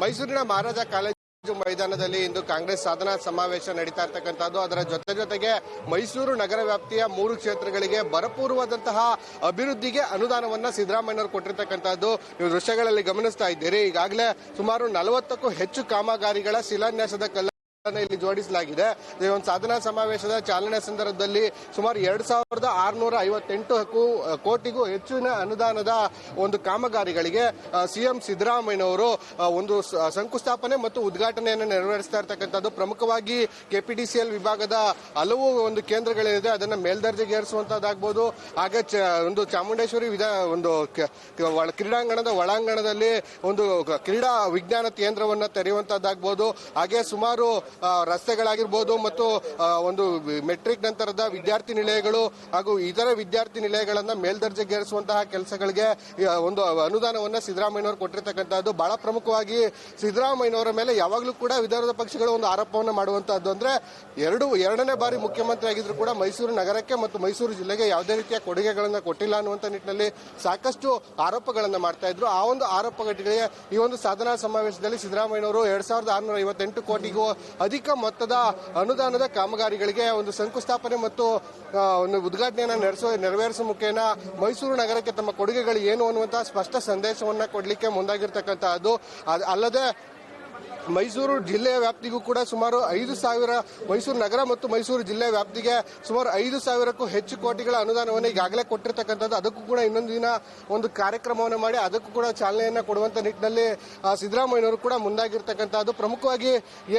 ಮೈಸೂರಿನ ಮಹಾರಾಜ ಕಾಲೇಜು ಮೈದಾನದಲ್ಲಿ ಇಂದು ಕಾಂಗ್ರೆಸ್ ಸಾಧನಾ ಸಮಾವೇಶ ನಡೀತಾ ಇರ್ತಕ್ಕಂಥದ್ದು. ಅದರ ಜೊತೆ ಜೊತೆಗೆ ಮೈಸೂರು ನಗರ ವ್ಯಾಪ್ತಿಯ ಮೂರು ಕ್ಷೇತ್ರಗಳಿಗೆ ಬರಪೂರ್ವದಂತಹ ಅಭಿವೃದ್ಧಿಗೆ ಅನುದಾನವನ್ನ ಸಿದ್ದರಾಮಯ್ಯವರು ಕೊಟ್ಟಿರ್ತಕ್ಕಂಥದ್ದು. ನೀವು ದೃಶ್ಯಗಳಲ್ಲಿ ಗಮನಿಸ್ತಾ ಇದ್ದೀರಿ. ಈಗಾಗಲೇ ಸುಮಾರು ನಲವತ್ತಕ್ಕೂ ಹೆಚ್ಚು ಕಾಮಗಾರಿಗಳ ಶಿಲಾನ್ಯಾಸದ ಕಲ್ಲ ಇಲ್ಲಿ ಜೋಡಿಸಲಾಗಿದೆ. ಈ ಒಂದು ಸಾಧನಾ ಸಮಾವೇಶದ ಚಾಲನೆ ಸಂದರ್ಭದಲ್ಲಿ ಸುಮಾರು ಎರಡು ಸಾವಿರದ ಆರುನೂರ ಐವತ್ತೆಂಟು ಕೋಟಿಗೂ ಹೆಚ್ಚಿನ ಅನುದಾನದ ಒಂದು ಕಾಮಗಾರಿಗಳಿಗೆ ಸಿಎಂ ಸಿದ್ದರಾಮಯ್ಯನವರು ಒಂದು ಶಂಕುಸ್ಥಾಪನೆ ಮತ್ತು ಉದ್ಘಾಟನೆಯನ್ನು ನೆರವೇರಿಸ್ತಾ ಇರ್ತಕ್ಕಂಥದ್ದು. ಪ್ರಮುಖವಾಗಿ ಕೆಪಿಡಿಸಿಎಲ್ ವಿಭಾಗದ ಹಲವು ಒಂದು ಕೇಂದ್ರಗಳಿದೆ. ಅದನ್ನ ಮೇಲ್ದರ್ಜೆಗೇರಿಸುವಂತದ್ದಾಗಬಹುದು ಹಾಗೆ ಒಂದು ಚಾಮುಂಡೇಶ್ವರಿ ವಿಧ, ಒಂದು ಕ್ರೀಡಾಂಗಣದ ಒಳಾಂಗಣದಲ್ಲಿ ಒಂದು ಕ್ರೀಡಾ ವಿಜ್ಞಾನ ಕೇಂದ್ರವನ್ನು ತೆರೆಯುವಂತದ್ದಾಗಬಹುದು ಹಾಗೆ ಸುಮಾರು ರಸ್ತೆಗಳಾಗಿರ್ಬೋದು ಮತ್ತು ಒಂದು ಮೆಟ್ರಿಕ್ ನಂತರದ ವಿದ್ಯಾರ್ಥಿ ನಿಲಯಗಳು ಹಾಗೂ ಇತರ ವಿದ್ಯಾರ್ಥಿ ನಿಲಯಗಳನ್ನು ಮೇಲ್ದರ್ಜೆಗೇರಿಸುವಂತಹ ಕೆಲಸಗಳಿಗೆ ಒಂದು ಅನುದಾನವನ್ನ ಸಿದ್ದರಾಮಯ್ಯನವರು ಕೊಟ್ಟಿರ್ತಕ್ಕಂಥದ್ದು. ಬಹಳ ಪ್ರಮುಖವಾಗಿ ಸಿದ್ದರಾಮಯ್ಯನವರ ಮೇಲೆ ಯಾವಾಗಲೂ ಕೂಡ ವಿರೋಧ ಪಕ್ಷಗಳು ಒಂದು ಆರೋಪವನ್ನು ಮಾಡುವಂತಹದ್ದು. ಅಂದ್ರೆ ಎರಡು, ಎರಡನೇ ಬಾರಿ ಮುಖ್ಯಮಂತ್ರಿ ಆಗಿದ್ರು ಕೂಡ ಮೈಸೂರು ನಗರಕ್ಕೆ ಮತ್ತು ಮೈಸೂರು ಜಿಲ್ಲೆಗೆ ಯಾವುದೇ ರೀತಿಯ ಕೊಡುಗೆಗಳನ್ನು ಕೊಟ್ಟಿಲ್ಲ ಅನ್ನುವಂತ ನಿಟ್ಟಿನಲ್ಲಿ ಸಾಕಷ್ಟು ಆರೋಪಗಳನ್ನು ಮಾಡ್ತಾ ಇದ್ರು. ಆ ಒಂದು ಆರೋಪಗಳಿಗೆ ಈ ಒಂದು ಸಾಧನಾ ಸಮಾವೇಶದಲ್ಲಿ ಸಿದ್ದರಾಮಯ್ಯನವರು ಎರಡ್ ಸಾವಿರದ ಆರುನೂರ ಐವತ್ತೆಂಟು ಕೋಟಿಗೂ ಅಧಿಕ ಮೊತ್ತದ ಅನುದಾನದ ಕಾಮಗಾರಿಗಳಿಗೆ ಒಂದು ಶಂಕುಸ್ಥಾಪನೆ ಮತ್ತು ಒಂದು ಉದ್ಘಾಟನೆಯನ್ನು ನಡೆಸೋ ನೆರವೇರಿಸುವ ಮುಖೇನ ಮೈಸೂರು ನಗರಕ್ಕೆ ತಮ್ಮ ಕೊಡುಗೆಗಳು ಏನು ಅನ್ನುವಂತಹ ಸ್ಪಷ್ಟ ಸಂದೇಶವನ್ನ ಕೊಡಲಿಕ್ಕೆ ಮುಂದಾಗಿರ್ತಕ್ಕಂತಹದ್ದು. ಅದ್- ಅಲ್ಲದೆ ಮೈಸೂರು ಜಿಲ್ಲೆಯ ವ್ಯಾಪ್ತಿಗೂ ಕೂಡ ಸುಮಾರು ಐದು ಸಾವಿರ ಮೈಸೂರು ನಗರ ಮತ್ತು ಮೈಸೂರು ಜಿಲ್ಲೆಯ ವ್ಯಾಪ್ತಿಗೆ ಸುಮಾರು ಐದು ಸಾವಿರಕ್ಕೂ ಹೆಚ್ಚು ಕೋಟಿಗಳ ಅನುದಾನವನ್ನು ಈಗಾಗಲೇ ಕೊಟ್ಟಿರ್ತಕ್ಕಂಥದ್ದು. ಅದಕ್ಕೂ ಕೂಡ ಇನ್ನೊಂದು ದಿನ ಒಂದು ಕಾರ್ಯಕ್ರಮವನ್ನು ಮಾಡಿ ಅದಕ್ಕೂ ಕೂಡ ಚಾಲನೆಯನ್ನು ಕೊಡುವಂಥ ನಿಟ್ಟಿನಲ್ಲಿ ಸಿದ್ದರಾಮಯ್ಯನವರು ಕೂಡ ಮುಂದಾಗಿರ್ತಕ್ಕಂಥದ್ದು. ಪ್ರಮುಖವಾಗಿ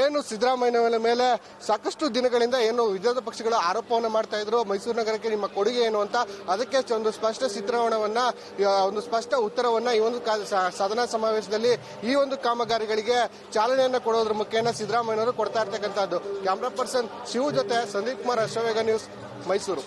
ಏನು ಸಿದ್ದರಾಮಯ್ಯನವರ ಮೇಲೆ ಸಾಕಷ್ಟು ದಿನಗಳಿಂದ ಏನು ವಿರೋಧ ಪಕ್ಷಗಳು ಆರೋಪವನ್ನು ಮಾಡ್ತಾ ಇದ್ರು, ಮೈಸೂರು ನಗರಕ್ಕೆ ನಿಮ್ಮ ಕೊಡುಗೆ ಏನು ಅಂತ ಅದಕ್ಕೆ ಒಂದು ಸ್ಪಷ್ಟ ಚಿತ್ರಣವನ್ನು ಒಂದು ಸ್ಪಷ್ಟ ಉತ್ತರವನ್ನು ಈ ಒಂದು ಸದನ ಸಮಾವೇಶದಲ್ಲಿ ಈ ಒಂದು ಕಾಮಗಾರಿಗಳಿಗೆ ಚಾಲನೆಯನ್ನ ಕೊಡೋದ್ರ ಮುಖೇನ ಸಿದ್ದರಾಮಯ್ಯನವರು ಕೊಡ್ತಾ ಇರ್ತಕ್ಕಂಥದ್ದು. ಕ್ಯಾಮ್ರಾ ಪರ್ಸನ್ ಶಿವ ಜೊತೆ ಸಂದೀಪ್ ಕುಮಾರ್ ಅಶ್ವವೇಗ ನ್ಯೂಸ್ ಮೈಸೂರು.